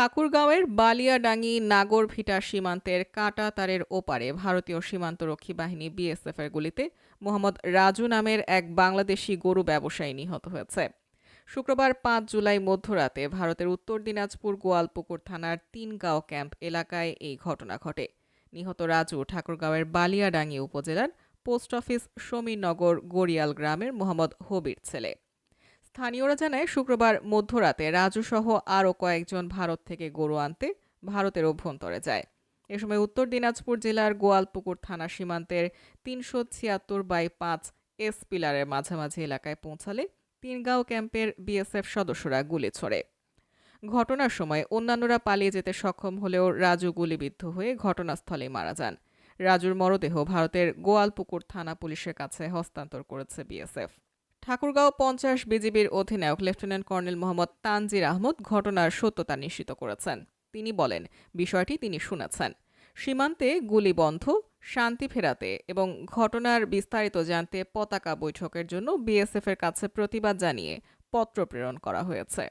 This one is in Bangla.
ঠাকুরগাঁওয়ের বালিয়াডাঙ্গি নাগরভিটা সীমান্তের কাটা তারের ওপারে ভারতীয় সীমান্তরক্ষী বাহিনী বিএসএফ এর গুলিতে মোহাম্মদ রাজু নামের এক বাংলাদেশি গরু ব্যবসায়ী নিহত হয়েছে। শুক্রবার পাঁচ জুলাই মধ্যরাতে ভারতের উত্তর দিনাজপুর গোয়ালপুকুর থানার তিনগাঁও ক্যাম্প এলাকায় এই ঘটনা ঘটে। নিহত রাজু ঠাকুরগাঁওয়ের বালিয়াডাঙ্গি উপজেলার পোস্ট অফিস সমীরনগর গড়িয়াল গ্রামের মোহাম্মদ হবির ছেলে। স্থানীয়রা জানায়, শুক্রবার মধ্যরাতে রাজু সহ আরও কয়েকজন ভারত থেকে গরু আনতে ভারতের অভ্যন্তরে যায়। এ সময় উত্তর দিনাজপুর জেলার গোয়ালপুকুর থানা সীমান্তের তিনশো ছিয়াত্তর বাই পাঁচ এস পিলারের মাঝামাঝি এলাকায় পৌঁছালে তিনগাঁও ক্যাম্পের বিএসএফ সদস্যরা গুলি ছোড়ে। ঘটনার সময় অন্যান্যরা পালিয়ে যেতে সক্ষম হলেও রাজু গুলিবিদ্ধ হয়ে ঘটনাস্থলে মারা যান। রাজুর মরদেহ ভারতের গোয়ালপুকুর থানা পুলিশের কাছে হস্তান্তর করেছে বিএসএফ। ঠাকুরগাঁও পঞ্চাশ বিজিবির অধিনায়ক লেফটেন্যান্ট কর্নেল মোহাম্মদ তানজির আহমদ ঘটনার সত্যতা নিশ্চিত করেছেন। তিনি বলেন, বিষয়টি তিনি শুনেছেন। সীমান্তে গুলি বন্ধ, শান্তি ফেরাতে এবং ঘটনার বিস্তারিত জানতে পতাকা বৈঠকের জন্য বিএসএফের কাছে প্রতিবাদ জানিয়ে পত্র প্রেরণ করা হয়েছে।